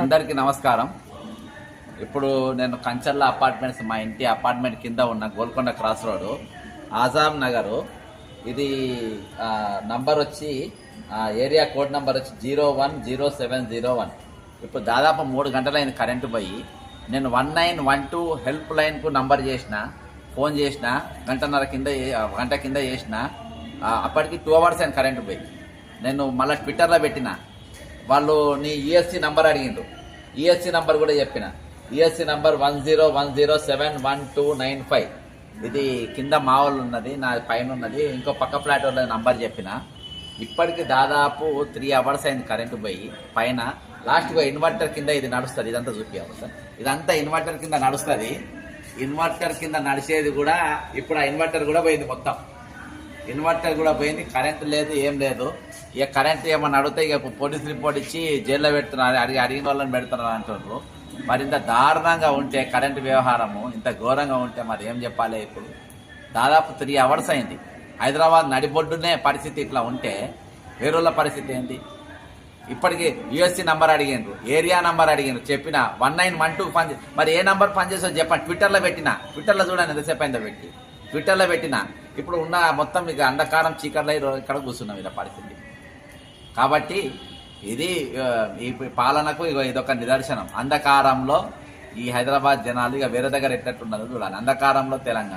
అందరికీ నమస్కారం. ఇప్పుడు నేను కంచర్ల అపార్ట్మెంట్స్ మా ఇంటి అపార్ట్మెంట్ కింద ఉన్న గోల్కొండ క్రాస్ రోడ్ ఆజాం నగరు. ఇది నంబర్ వచ్చి ఏరియా కోడ్ నంబర్ వచ్చి zero one zero seven zero one. ఇప్పుడు దాదాపు మూడు గంటలైంది కరెంటు పోయి నేను one nine one two help లైన్కు number చేసిన ఫోన్ చేసిన గంటన్నర కింద గంట కింద చేసిన అప్పటికి టూ అవర్స్ అండ్ కరెంటు పోయి. నేను మళ్ళీ ట్విట్టర్లో పెట్టిన వాళ్ళు నీ ఈఎస్సీ నంబర్ అడిగిండ్రు. ఈఎస్సీ నంబర్ కూడా చెప్పిన. ESC number one zero one zero seven one two nine five ఇది కింద మా వాళ్ళు ఉన్నది నా పైన ఉన్నది ఇంకో పక్క ఫ్లాట్ వాళ్ళ నంబర్ చెప్పిన. ఇప్పటికి దాదాపు త్రీ అవర్స్ అయింది కరెంటు పోయి పైన. లాస్ట్గా ఇన్వర్టర్ కింద ఇది నడుస్తుంది ఇదంతా చూపించాము సార్ ఇదంతా ఇన్వర్టర్ కింద నడుస్తుంది. ఇన్వర్టర్ కింద నడిచేది కూడా ఇప్పుడు ఆ ఇన్వర్టర్ కూడా పోయింది మొత్తం. ఇన్వర్టర్ కూడా పోయింది. కరెంట్ లేదు ఏం లేదు. ఇక కరెంట్ ఏమన్నా అడిగితే ఇక పోలీస్ రిపోర్ట్ ఇచ్చి జైల్లో పెడుతున్నారు. అడిగి అడిగిన వాళ్ళని పెడుతున్నారు అంటున్నారు మరి ఇంత దారుణంగా ఉంటే కరెంటు వ్యవహారము ఇంత ఘోరంగా ఉంటే మరి ఏం చెప్పాలి ఇప్పుడు? దాదాపు త్రీ అవర్స్ అయింది. హైదరాబాద్ నడిబొడ్డునే పరిస్థితి ఇట్లా ఉంటే వేరేళ్ళ పరిస్థితి ఏంటి ఇప్పటికీ యూఎస్సీ నంబర్ అడిగిండ్రు ఏరియా నంబర్ అడిగిండ్రు చెప్పిన వన్ నైన్ వన్ టూ పని మరి ఏ నంబర్ పనిచేసో చెప్పండి ట్విట్టర్లో పెట్టిన ట్విట్టర్లో చూడండి ఎంతసేపు అయిందో పెట్టి. ట్విట్టర్లో పెట్టిన ఇప్పుడు ఉన్న మొత్తం ఇక అంధకారం చీకట్లో రోజు ఇక్కడ కూర్చున్నాం ఇలా పరిస్థితి కాబట్టి ఇది ఈ పాలనకు ఇగో ఇదొక నిదర్శనం. అంధకారంలో ఈ హైదరాబాద్ జనాలు ఇక వేరే దగ్గర ఎట్లట్టున్నదో చూడాలి. అంధకారంలో తెలంగాణ